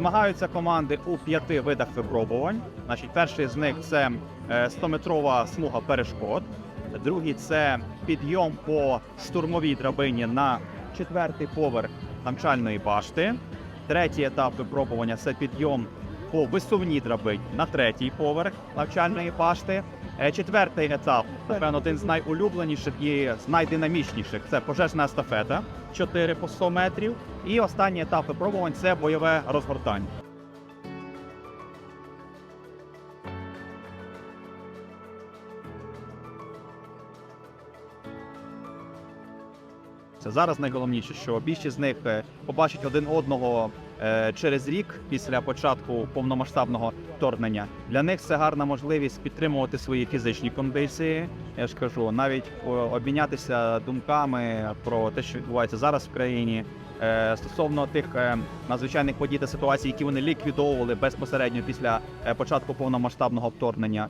Змагаються команди у п'яти видах випробувань. Значить, перший з них це е, 100-метрова смуга перешкод. Другий це підйом по штурмовій драбині на четвертий поверх навчальної башти. Третій етап випробування це підйом по висувній драбині на третій поверх навчальної башти. Е, Четвертий етап, напевно, один з найулюбленіших і з найдинамічніших це пожежна естафета 4 по 100 метрів. І останній етап випробувань це бойове розгортання. Це зараз найголовніше, що більшість з них е, побачать один одного через рік після початку повномасштабного вторгнення. Для них це гарна можливість підтримувати свої фізичні кондиції. Я ж кажу, навіть обмінятися думками про те, що відбувається зараз в країні. е, Стосовно тих е, надзвичайних подій та ситуацій, які вони ліквідовували безпосередньо після е, початку повномасштабного вторгнення.